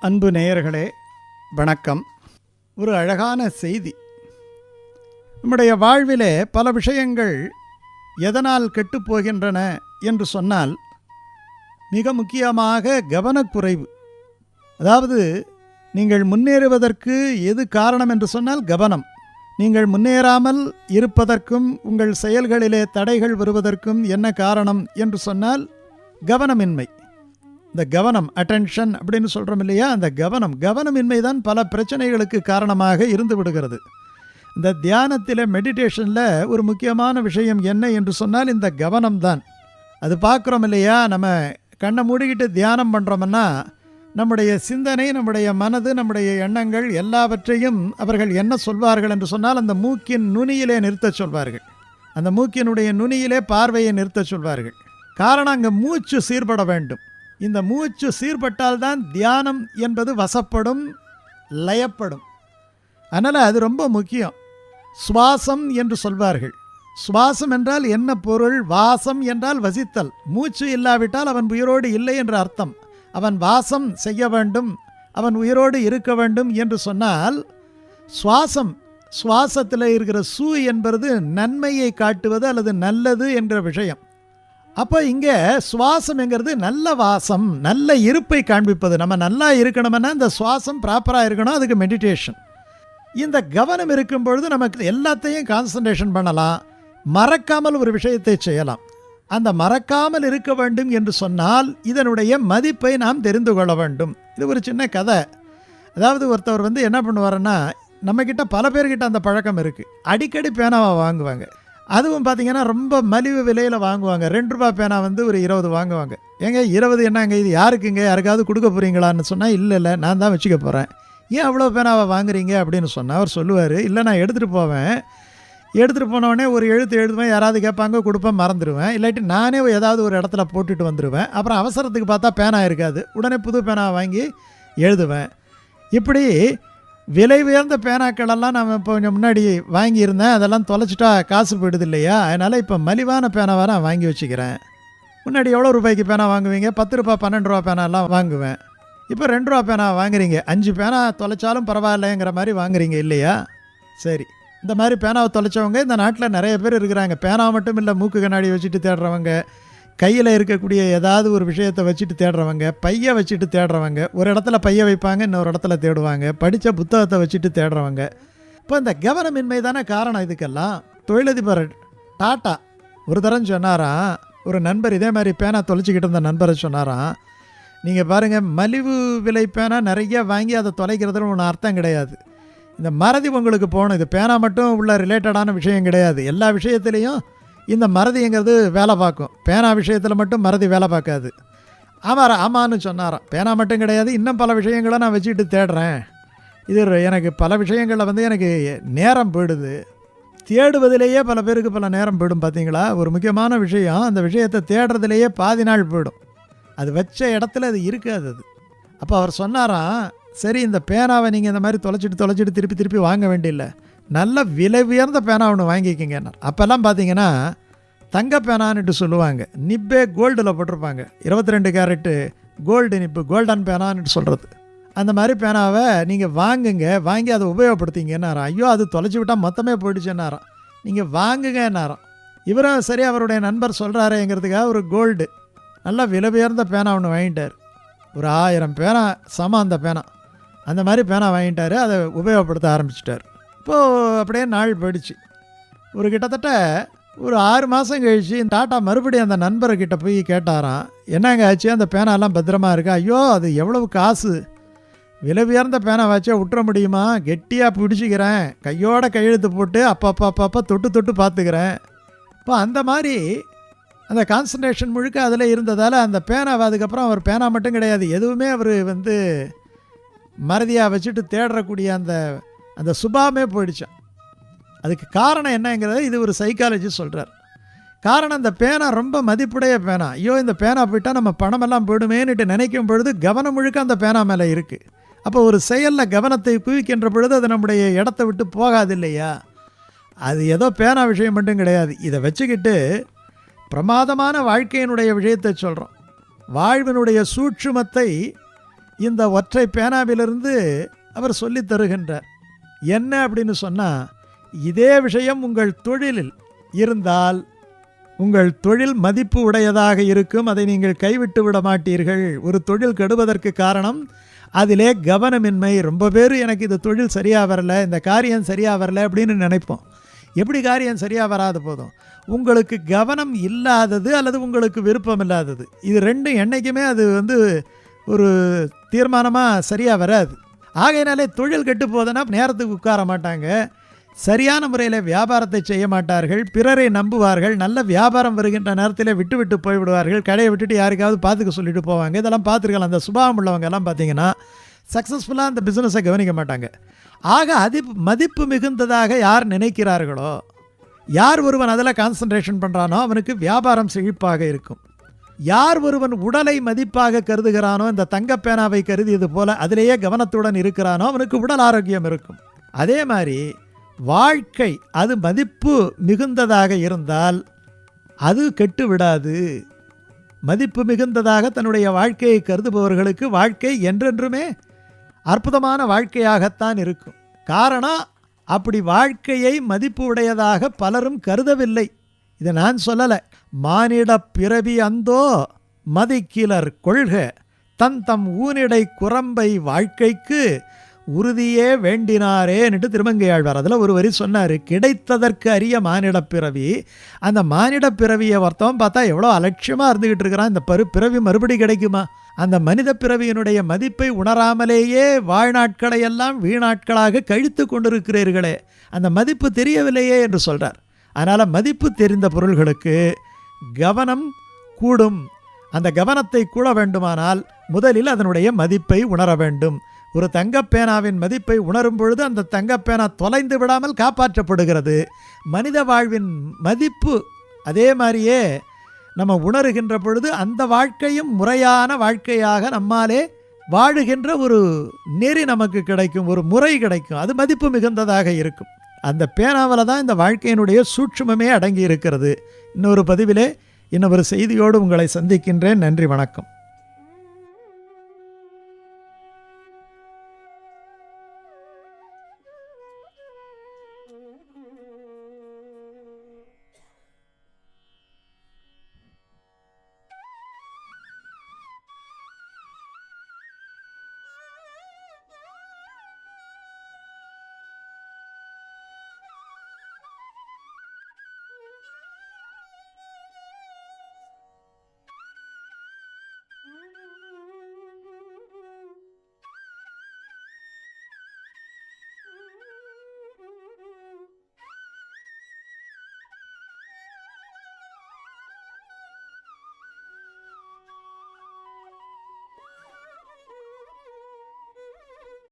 அன்பு நேயர்களே வணக்கம். ஒரு அழகான செய்தி. நம்முடைய வாழ்விலே பல விஷயங்கள் எதனால் கெட்டுப் போகின்றன என்று சொன்னால் மிக முக்கியமாக கவனக்குறைவு. அதாவது நீங்கள் முன்னேறுவதற்கு எது காரணம் என்று சொன்னால் கவனம். நீங்கள் முன்னேறாமல் இருப்பதற்கும் உங்கள் செயல்களிலே தடைகள் வருவதற்கும் என்ன காரணம் என்று சொன்னால் கவனமின்மை. இந்த கவனம் அட்டென்ஷன் அப்படின்னு சொல்கிறோம் இல்லையா? அந்த கவனம் கவனமின்மை தான் பல பிரச்சனைகளுக்கு காரணமாக இருந்து விடுகிறது. இந்த தியானத்தில் மெடிடேஷனில் ஒரு முக்கியமான விஷயம் என்ன என்று சொன்னால் இந்த கவனம் தான் அது பார்க்குறோம் இல்லையா? நம்ம கண்ணை மூடிக்கிட்டு தியானம் பண்ணுறோம்னா நம்முடைய சிந்தனை நம்முடைய மனது நம்முடைய எண்ணங்கள் எல்லாவற்றையும் அவர்கள் என்ன சொல்வார்கள் என்று சொன்னால் அந்த மூக்கின் நுனியிலே நிறுத்தச் சொல்வார்கள். அந்த மூக்கினுடைய நுனியிலே பார்வையை நிறுத்தச் சொல்வார்கள். காரணம் அங்கே மூச்சு சீர்பட வேண்டும். இந்த மூச்சு சீர்பட்டால்தான் தியானம் என்பது வசப்படும் லயப்படும். அதனால் அது ரொம்ப முக்கியம். சுவாசம் என்று சொல்வார்கள். சுவாசம் என்றால் என்ன பொருள்? வாசம் என்றால் வசித்தல். மூச்சு இல்லாவிட்டால் அவன் உயிரோடு இல்லை என்று அர்த்தம். அவன் வாசம் செய்ய வேண்டும் அவன் உயிரோடு இருக்க வேண்டும் என்று சொன்னால் சுவாசம் சுவாசத்தில் இருக்கிற சு என்பது நன்மையை காட்டுவது அல்லது நல்லது என்ற விஷயம். அப்போ இங்கே சுவாசம்ங்கிறது நல்ல வாசம் நல்ல இருப்பை காண்பிப்பது. நம்ம நல்லா இருக்கணும்னா இந்த சுவாசம் ப்ராப்பராக இருக்கணும் அதுக்கு மெடிடேஷன் இந்த கவனம் இருக்கும் பொழுது நமக்கு எல்லாத்தையும் கான்சன்ட்ரேஷன் பண்ணலாம். மறக்காமல் ஒரு விஷயத்தை செய்யலாம். அந்த மறக்காமல் இருக்க வேண்டும் என்று சொன்னால் இதனுடைய மதிப்பை நாம் தெரிந்து கொள்ள வேண்டும். இது ஒரு சின்ன கதை. அதாவது ஒருத்தவர் வந்து என்ன பண்ணுவாருன்னா நம்மக்கிட்ட பல பேர்கிட்ட அந்த பழக்கம் இருக்குது அடிக்கடி பேனாவை வாங்குவாங்க. அதுவும் பார்த்தீங்கன்னா ரொம்ப மலிவு விலையில் வாங்குவாங்க. ரெண்டு ரூபா பேனா வந்து ஒரு இருபது வாங்குவாங்க. ஏங்க இருபது என்னங்க இது யாருக்குங்க? யாருக்காவது கொடுக்க போகிறீங்களான்னு சொன்னால் இல்லை இல்லை நான் தான் வச்சுக்க போகிறேன் ஏன் அவ்வளோ பேனாவை வாங்குறீங்க? அப்படின்னு சொன்னால் அவர் சொல்லுவார் இல்லை நான் எடுத்துகிட்டு போவேன். எடுத்துகிட்டு போனவொடனே ஒரு எழுத்து எழுதுவேன் யாராவது கேட்பாங்க கொடுப்பேன் மறந்துடுவேன் இல்லாட்டி நானே ஏதாவது ஒரு இடத்துல போட்டுட்டு வந்துடுவேன் அப்புறம் அவசரத்துக்கு பார்த்தா பேனா இருக்காது. உடனே புது பேனா வாங்கி எழுதுவேன். இப்படி விலை உயர்ந்த பேனாக்களெல்லாம் நான் இப்போ கொஞ்சம் முன்னாடி வாங்கியிருந்தேன். அதெல்லாம் தொலைச்சிட்டா காசு போயிடுது இல்லையா அதனால் இப்போ மலிவான பேனாவை நான் வாங்கி வச்சுக்கிறேன். முன்னாடி எவ்வளோ ரூபாய்க்கு பேனா வாங்குவீங்க? பத்து ரூபா பன்னெண்டு ரூபா பேனாலாம் வாங்குவேன். இப்போ ரெண்டு ரூபா பேனா வாங்குறீங்க. அஞ்சு பேனா தொலைச்சாலும் பரவாயில்லைங்கிற மாதிரி வாங்குறீங்க இல்லையா? சரி. இந்த மாதிரி பேனாவை தொலைச்சவங்க இந்த நாட்டில் நிறைய பேர் இருக்கிறாங்க. பேனா மட்டும் இல்லை மூக்கு கண்ணாடி வச்சுட்டு தேடுறவங்க கையில் இருக்கக்கூடிய ஏதாவது ஒரு விஷயத்தை வச்சுட்டு தேடுறவங்க பையை வச்சுட்டு தேடுறவங்க ஒரு இடத்துல பைய வைப்பாங்க இன்னொரு இடத்துல தேடுவாங்க. படித்த புத்தகத்தை வச்சுட்டு தேடுறவங்க. இப்போ இந்த கவனமின்மை தானே காரணம் இதுக்கெல்லாம்? தொழிலதிபர் டாட்டா ஒரு தரம் சொன்னாராம் ஒரு நண்பர் இதே மாதிரி பேனா தொலைச்சிக்கிட்டு இருந்த நண்பரை சொன்னாராம் நீங்கள் பாருங்கள் மலிவு விலை பேனா நிறைய வாங்கி அதை தொலைக்கிறதுல ஒன்று அர்த்தம் கிடையாது. இந்த மறதி உங்களுக்கு போகணும். இது பேனா மட்டும் உள்ள ரிலேட்டடான விஷயம் கிடையாது. எல்லா விஷயத்துலேயும் இந்த மறதிங்கிறது வேலை பார்க்கும். பேனா விஷயத்தில் மட்டும் மறதி வேலை பார்க்காது. ஆமாம் ஆமான்னு சொன்னாராம். பேனா மட்டும் கிடையாது இன்னும் பல விஷயங்களை நான் வச்சுக்கிட்டு தேடுறேன். இது எனக்கு பல விஷயங்களில் வந்து எனக்கு நேரம் போயிடுது. தேடுவதிலேயே பல பேருக்கு பல நேரம் போயிடும் பார்த்தீங்களா ஒரு முக்கியமான விஷயம் அந்த விஷயத்தை தேடுறதுலேயே பாதி நாள் போயிடும். அது வச்ச இடத்துல அது இருக்காது அது. அப்போ அவர் சொன்னாராம் சரி இந்த பேனாவை நீங்கள் இந்த மாதிரி தொலைச்சிட்டு தொலைச்சிட்டு திருப்பி திருப்பி வாங்க வேண்டியில்லை. நல்ல விலை உயர்ந்த பேனா ஒன்று வாங்கிக்கிங்க. அப்போல்லாம் பார்த்தீங்கன்னா தங்க பேனான்ட்டு சொல்லுவாங்க. நிப்பே கோல்டில் போட்டிருப்பாங்க. இருபத்தி ரெண்டு கேரட்டு கோல்டு நிப்பு கோல்டன் பேனான்னுட்டு சொல்கிறது அந்த மாதிரி பேனாவை நீங்கள் வாங்குங்க. வாங்கி அதை உபயோகப்படுத்திங்கன்னாராம். ஐயோ அது தொலைச்சி விட்டால் மொத்தமே போயிடுச்சுன்னாராம். நீங்கள் வாங்குங்கன்னாராம். இவரும் சரி அவருடைய நண்பர் சொல்கிறாரேங்கிறதுக்காக ஒரு கோல்டு நல்லா விலை உயர்ந்த பேனா ஒன்று வாங்கிட்டார். ஒரு ஆயிரம் பேனா சம அந்த பேனா. அந்த மாதிரி பேனா வாங்கிட்டார். அதை உபயோகப்படுத்த ஆரம்பிச்சிட்டார். இப்போது அப்படியே நாள் போயிடுச்சு. ஒரு கிட்டத்தட்ட ஒரு ஆறு மாதம் கழித்து டாட்டா மறுபடியும் அந்த நண்பர்கிட்ட போய் கேட்டாராம் என்னங்க ஆச்சு? அந்த பேனாலாம் பத்திரமா இருக்கா? ஐயோ அது எவ்வளவு காசு? விலை உயர்ந்த பேனை வச்சே விட்டுற முடியுமா? கெட்டியாக பிடிச்சிக்கிறேன். கையோட கையெழுத்து போட்டு அப்பப்போ அப்பப்போ தொட்டு தொட்டு பார்த்துக்கிறேன். இப்போ அந்த மாதிரி அந்த கான்சன்ட்ரேஷன் முழுக்க அதில் இருந்ததால் அந்த பேனாவை அதுக்கப்புறம் அவர் பேனா மட்டும் கிடையாது எதுவுமே அவர் வந்து மறதியாக வச்சுட்டு தேடக்கூடிய அந்த அந்த சுபாமே போயிடுச்சான் அதுக்கு காரணம் என்னங்கிறத இது ஒரு சைக்காலஜி சொல்கிறார் காரணம் இந்த பேனா ரொம்ப மதிப்புடைய பேனா. ஐயோ இந்த பேனா போயிட்டால் நம்ம பணமெல்லாம் போயிடுமேன்னுட்டு நினைக்கும் பொழுது கவனம் முழுக்க அந்த பேனா மேலே இருக்குது அப்போ ஒரு செயலில் கவனத்தை குவிக்கின்ற பொழுது அது நம்முடைய இடத்த விட்டு போகாது இல்லையா? அது ஏதோ பேனா விஷயம் மட்டும் கிடையாது. இதை வச்சுக்கிட்டு பிரமாதமான வாழ்க்கையினுடைய விஷயத்தை சொல்கிறோம் வாழ்வினுடைய சூட்சுமத்தை இந்த ஒற்றை பேனாவிலிருந்து அவர் சொல்லித் தருகின்றார். என்ன அப்படின்னு சொன்னால் இதே விஷயம் உங்கள் தொழிலில் இருந்தால் உங்கள் தொழில் மதிப்பு உடையதாக இருக்கும் அதை நீங்கள் கைவிட்டு விட மாட்டீர்கள். ஒரு தொழில் கெடுவதற்கு காரணம் அதிலே கவனமின்மை. ரொம்ப பேர் எனக்கு இது தொழில் சரியாக வரல இந்த காரியம் சரியாக வரல அப்படின்னு நினைப்போம். எப்படி காரியம் சரியாக வராது போதும்? உங்களுக்கு கவனம் இல்லாதது அல்லது உங்களுக்கு விருப்பம் இல்லாதது. இது ரெண்டும் என்றைக்குமே அது வந்து ஒரு தீர்மானமாக சரியாக வராது. ஆகையினாலே தொழில் கெட்டு போதுன்னா நேரத்துக்கு உட்கார மாட்டாங்க. சரியான முறையில் வியாபாரத்தை செய்ய மாட்டார்கள். பிறரை நம்புவார்கள். நல்ல வியாபாரம் வருகின்ற நேரத்தில் விட்டு விட்டு போய்விடுவார்கள். கடையை விட்டுட்டு யாருக்காவது பார்த்துக்க சொல்லிட்டு போவாங்க. இதெல்லாம் பார்த்துருக்கலாம். அந்த சுபாவம் உள்ளவங்க எல்லாம் பார்த்தீங்கன்னா சக்ஸஸ்ஃபுல்லாக அந்த பிஸ்னஸை கவனிக்க மாட்டாங்க. ஆக அதி மதிப்பு மிகுந்ததாக யார் நினைக்கிறார்களோ யார் ஒருவன் அதில் கான்சன்ட்ரேஷன் பண்ணுறானோ அவனுக்கு வியாபாரம் செழிப்பாக இருக்கும். யார் ஒருவன் உடலை மதிப்பாக கருதுகிறானோ இந்த தங்கப்பேனாவை கருதியது போல அதிலேயே கவனத்துடன் இருக்கிறானோ அவனுக்கு உடல் ஆரோக்கியம் இருக்கும். அதே மாதிரி வாழ்க்கை அது மதிப்பு மிகுந்ததாக இருந்தால் அது கெட்டு விடாது மதிப்பு மிகுந்ததாக தன்னுடைய வாழ்க்கையை கருதுபவர்களுக்கு வாழ்க்கை என்றென்றுமே அற்புதமான வாழ்க்கையாகத்தான் இருக்கும். காரணம் அப்படி வாழ்க்கையை மதிப்பு உடையதாக பலரும் கருதவில்லை. இதை நான் சொல்லலை. மானிடப் பிறவி அந்தோ மதிக்கிலர் கொள்க தன் தம் ஊனிடை குரம்பை வாழ்க்கைக்கு உறுதியே வேண்டினாரேன்னுட்டு திருமங்கையாழ்வார். அதில் ஒரு வரி சொன்னார் கிடைத்ததற்கு அரிய மானிடப் பிறவி. அந்த மானிடப் பிறவியை ஒருத்தவன் பார்த்தா எவ்வளோ அலட்சியமாக இருந்துக்கிட்டு இருக்கிறான். இந்த பரு பிறவி மறுபடி கிடைக்குமா? அந்த மனித பிறவியினுடைய மதிப்பை உணராமலேயே வாழ்நாட்களை எல்லாம் வீணாட்களாக கழித்து கொண்டிருக்கிறீர்களே. அந்த மதிப்பு தெரியவில்லையே என்று சொல்கிறார் அதனால் மதிப்பு தெரிந்த பொருள்களுக்கு கவனம் கூடும். அந்த கவனத்தை கூட வேண்டுமானால் முதலில் அதனுடைய மதிப்பை உணர வேண்டும். ஒரு தங்கப்பேனாவின் மதிப்பை உணரும் பொழுது அந்த தங்கப்பேனா தொலைந்து விடாமல் காப்பாற்றப்படுகிறது. மனித வாழ்வின் மதிப்பு அதே மாதிரியே நம்ம உணருகின்ற பொழுது அந்த வாழ்க்கையும் முறையான வாழ்க்கையாக நம்மாலே வாழுகின்ற ஒரு நெறி நமக்கு கிடைக்கும் ஒரு முறை கிடைக்கும். அது மதிப்பு மிகுந்ததாக இருக்கும். அந்த பேனாவில் தான் இந்த வாழ்க்கையினுடைய சூட்சுமமே அடங்கி இருக்கிறது. இன்னொரு பதிவிலே இன்னொரு செய்தியோடு உங்களை சந்திக்கின்றேன். நன்றி வணக்கம்.